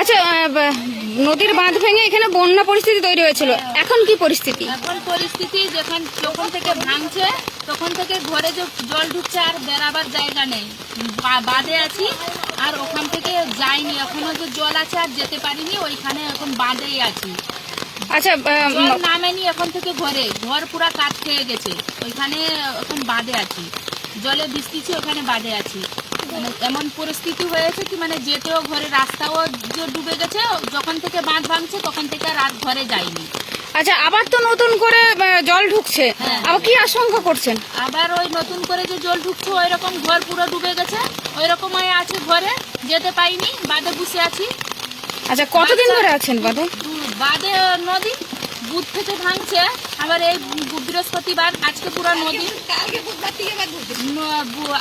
আচ্ছা নদীর বাঁধ ভেঙে এখানে বন্যা পরিস্থিতি তৈরি হয়েছিল। এখন কি পরিস্থিতি? এখন পরিস্থিতি যখন যখন থেকে ভাঙছে তখন থেকে ঘরে যে জল ঢুকছে আর বেরাবার জায়গা নেই। বাঁধে আছি আর ওখান থেকে যাইনি। এখনও যে জল আছে আর যেতে পারিনি ওইখানে এখন বাঁধেই আছি। আচ্ছা নামেনি এখন থেকে ঘরে। ঘর পুরা কাঠ খেয়ে গেছে। ওইখানে এখন বাঁধে আছি। জলে বৃষ্টিছি ওখানে বাঁধে আছি। এমন পরিস্থিতি হয়েছে কি মানে যেতেও ঘরে রাস্তাও যে ডুবে গেছে যখন থেকে বাঁধ ভাঙছে তখন থেকে রাত ঘরে যায়নি। আচ্ছা আবার তো নতুন করে জল ঢুকছে। হ্যাঁ। আবার কি আশঙ্কা করছেন? আবার ওই নতুন করে যে জল ঢুকছে ওই রকম ঘর পুরো ডুবে গেছে ওই রকম আছে ঘরে যেতে পাইনি বাদে বসে আছি। আচ্ছা কতদিন ধরে আছেন বাদে বাদে নদী থেকে ভাঙছে আবার এই বৃহস্পতিবার আজকে পুরো নদী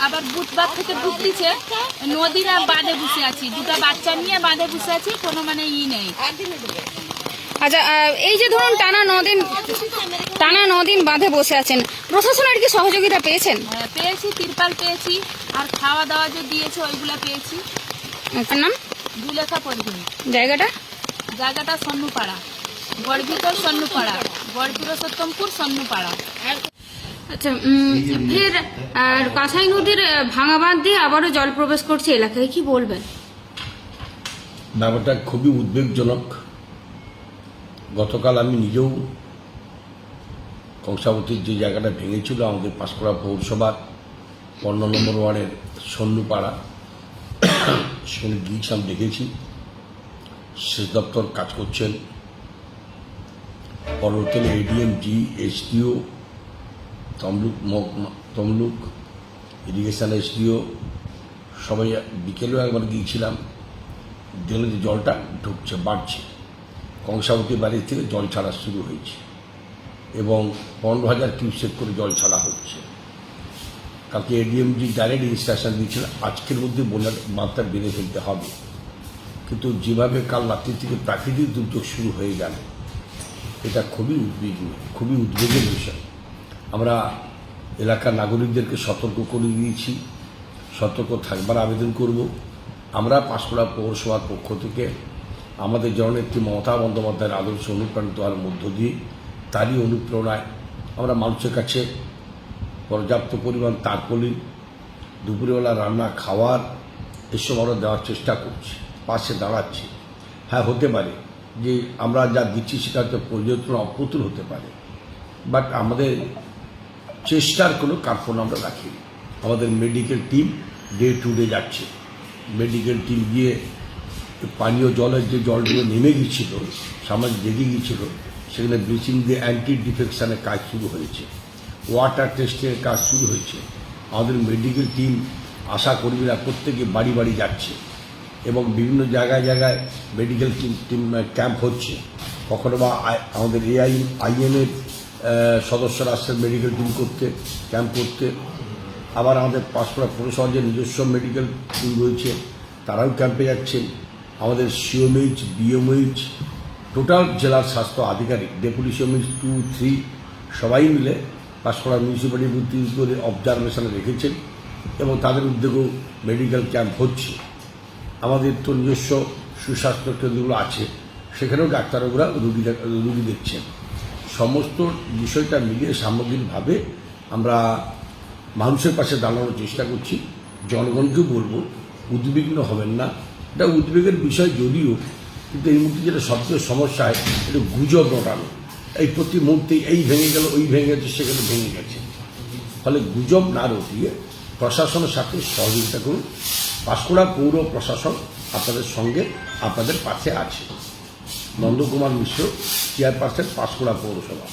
আবার বুধবার থেকে ঢুকতেছে নদীর আর বাঁধে বসে আছি দুটো বাচ্চা নিয়ে বাঁধে বসে আছি কোনো মানে ই নেই। আচ্ছা এই যে ধরুন টানা নদিন টানা নদিন বাঁধে বসে আছেন প্রশাসনের কি সহযোগিতা পেয়েছেন? পেয়েছি তিরপাল পেয়েছি আর খাওয়া দাওয়া যে দিয়েছে ওইগুলা পেয়েছি। আপনার নাম? দুলেখা পরিবহন জায়গাটা? জায়গাটা সন্নুপাড়া। গড়ভিতর সন্নুপাড়া গড়পুরসোত্তমপুর সন্নুপাড়া। আচ্ছা ফের আর কাছাই নদীর ভাঙা বাঁধ দিয়ে আবারও জল প্রবেশ করছে এলাকায় কি বলবেন? ব্যাপারটা খুবই উদ্বেগজনক। গতকাল আমি নিজেও কংসাবতীর যে জায়গাটা ভেঙেছিল আমাদের পাঁশকুড়া পৌরসভার পনেরো নম্বর ওয়ার্ডের সন্নুপাড়া সেখানে গিয়েছিলাম দেখেছি। সেচ দপ্তর কাজ করছেন পরবর্তীতে ADM ji SDO Tamluk Tamluk irrigation SDO সবাই বিকেলেও একবার গিয়েছিলাম। জলে যে জলটা ঢুকছে, বাড়ছে। কংসাবতী বাড়ির থেকে জল ছাড়া শুরু হয়েছে এবং পনেরো হাজার কিউসেক করে জল ছাড়া হচ্ছে। কালকে এডিএমজি ডাইরেক্ট ইনস্ট্রাকশন দিয়েছিল, আজকের মধ্যে বন্যার মাত্রা বেড়ে ফেলতে হবে। কিন্তু যেভাবে কাল রাত্রি থেকে প্রাকৃতিক দুর্যোগ শুরু হয়ে গেল এটা খুবই উদ্বিগ্ন খুবই উদ্বেগের বিষয়। আমরা এলাকার নাগরিকদেরকে সতর্ক করে দিয়েছি, সতর্ক থাকবার আবেদন করব। আমরা পাঁশকুড়া পৌরসভার পক্ষ থেকে আমাদের জননেত্রী মমতা বন্দ্যোপাধ্যায়ের আদর্শ অনুপ্রাণিত হওয়ার মধ্য দিয়ে তারই অনুপ্রেরণায় আমরা মানুষের কাছে পর্যাপ্ত পরিমাণ তারপলিন দুপুরবেলা রান্না, খাওয়ার এসব আমরা দেওয়ার চেষ্টা করছি, পাশে দাঁড়াচ্ছি। হ্যাঁ হতে পারে। যে আমরা যা দিচ্ছি সেটা হয়তো পর্যটন অপ্রতুল হতে পারে। বাট আমাদের চেষ্টার কোনো কার্পণ আমরা রাখি আমাদের medical team day to day যাচ্ছে। মেডিকেল টিম গিয়ে পানীয় জলের যে জলগুলো নেমে গিয়েছিল, সামাজিক জেগে গিয়েছিল, সেখানে ব্লিচিং দিয়ে অ্যান্টি ডিফেকশানের কাজ শুরু হয়েছে। ওয়াটার টেস্টের কাজ শুরু হয়েছে। আমাদের মেডিকেল টিম আশা কর্মীরা প্রত্যেকে বাড়ি বাড়ি যাচ্ছে। এবং বিভিন্ন জায়গায় জায়গায় মেডিকেল ক্যাম্প হচ্ছে। কখনো বা আমাদের এআই আইএনের সদস্যরা আসছেন মেডিকেল টিম করতে ক্যাম্প করতে। আবার আমাদের পাঁশকুড়া পৌরসভার যে নিজস্ব মেডিকেল টিম রয়েছে, তারাও ক্যাম্পে যাচ্ছেন। আমাদের সিওমএইচ বিএমএইচ টোটাল জেলার স্বাস্থ্য আধিকারিক ডেপুটি সিওমএইচ টু থ্রি সবাই মিলে পাঁশকুড়া মিউনিসিপ্যালিটির উদ্যোগ করে অবজারভেশনে রেখেছেন এবং তাদের উদ্যোগেও মেডিকেল ক্যাম্প হচ্ছে। আমাদের তো নিজস্ব সুস্বাস্থ্য কেন্দ্রগুলো আছে। সেখানেও ডাক্তারবাবুরা রুগী রুগী দেখছেন। সমস্ত বিষয়টা মিলিয়ে সামগ্রিকভাবে আমরা মানুষের পাশে দাঁড়ানোর চেষ্টা করছি। জনগণকে বলব, উদ্বিগ্ন হবেন না। এটা উদ্বেগের বিষয় যদিও, কিন্তু এই মুহূর্তে যেটা সবচেয়ে সমস্যা হয়, এটা গুজব রটানো। এই প্রতি মুহূর্তে এই ভেঙে গেল, ওই ভেঙে গেছে, সেখানে ভেঙে গেছে। ফলে গুজব না রটিয়ে প্রশাসনের সাথে সহযোগিতা করুন। পাঁশকুড়া পৌর প্রশাসন আপনাদের সঙ্গে আপনাদের পাশে আছে। নন্দকুমার মিশ্র চেয়ারপারসন পাঁশকুড়া পৌরসভা।